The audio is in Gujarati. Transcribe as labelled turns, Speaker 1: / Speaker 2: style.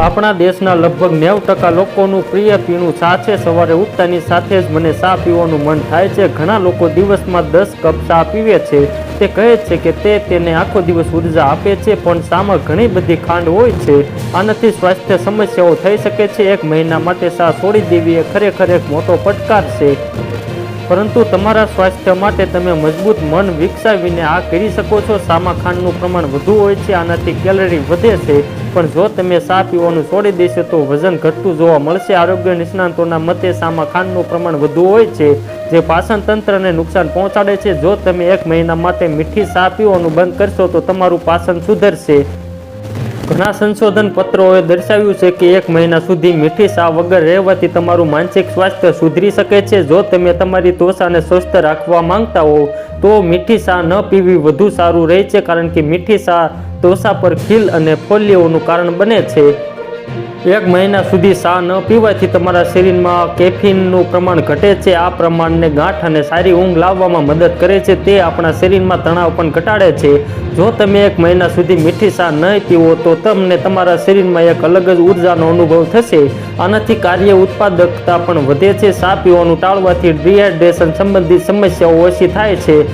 Speaker 1: આપણા દેશના લગભગ નેવ ટકા લોકોનું પ્રિય પીણું ચા છે સવારે ઉઠતાની સાથે જ મને ચા પીવાનું મન થાય છે. ઘણા લોકો દિવસમાં દસ કપ ચા પીવે છે. તે કહે છે કે તે તેને આખો દિવસ ઊર્જા આપે છે, પણ ચામાં ઘણી બધી ખાંડ હોય છે. આનાથી સ્વાસ્થ્ય સમસ્યાઓ થઈ શકે છે. એક મહિના માટે ચા છોડી દેવી એ ખરેખર એક મોટો પડકાર છે. પરંતુ તમારા સ્વાસ્થ્ય માટે તમે મજબૂત મન વિકસાવીને આ કરી શકો છો. સામા ખાંડનું પ્રમાણ વધુ હોય છે, આનાથી કેલરી વધે છે. પણ જો તમે સા પીવાનું છોડી દેશો તો વજન ઘટતું જોવા મળશે. આરોગ્ય નિષ્ણાંતોના મતે સામા ખાંડનું પ્રમાણ વધુ હોય છે, જે પાચન તંત્રને નુકસાન પહોંચાડે છે. જો તમે એક મહિના માટે મીઠી સા પીવાનું બંધ કરશો તો તમારું પાચન સુધરશે. ઘણા સંશોધન પત્રોએ દર્શાવ્યું છે કે એક મહિના સુધી મીઠી સા વગર રહેવાથી તમારું માનસિક સ્વાસ્થ્ય સુધરી શકે છે. જો તમે તમારી ત્વચાને સ્વસ્થ રાખવા માંગતા હો, તો મીઠી સા ન પીવી વધુ સારું રહે છે, કારણ કે મીઠી સા ત્વચા પર ખીલ અને ફોલ્લીઓનું કારણ બને છે. એક મહિના સુધી ચા ન પીવાથી તમારા શરીરમાં કેફીનનું પ્રમાણ ઘટે છે. આ પ્રમાણને ગાંઠ અને સારી ઊંઘ લાવવામાં મદદ કરે છે. તે આપણા શરીરમાં તણાવ પણ ઘટાડે છે. જો તમે એક મહિના સુધી મીઠી ચા નહીં પીવો, તો તમને તમારા શરીરમાં એક અલગ જ ઉર્જાનો અનુભવ થશે. આનાથી કાર્ય ઉત્પાદકતા પણ વધે છે. ચા પીવાનું ટાળવાથી ડિહાઇડ્રેશન સંબંધિત સમસ્યાઓ ઓછી થાય છે.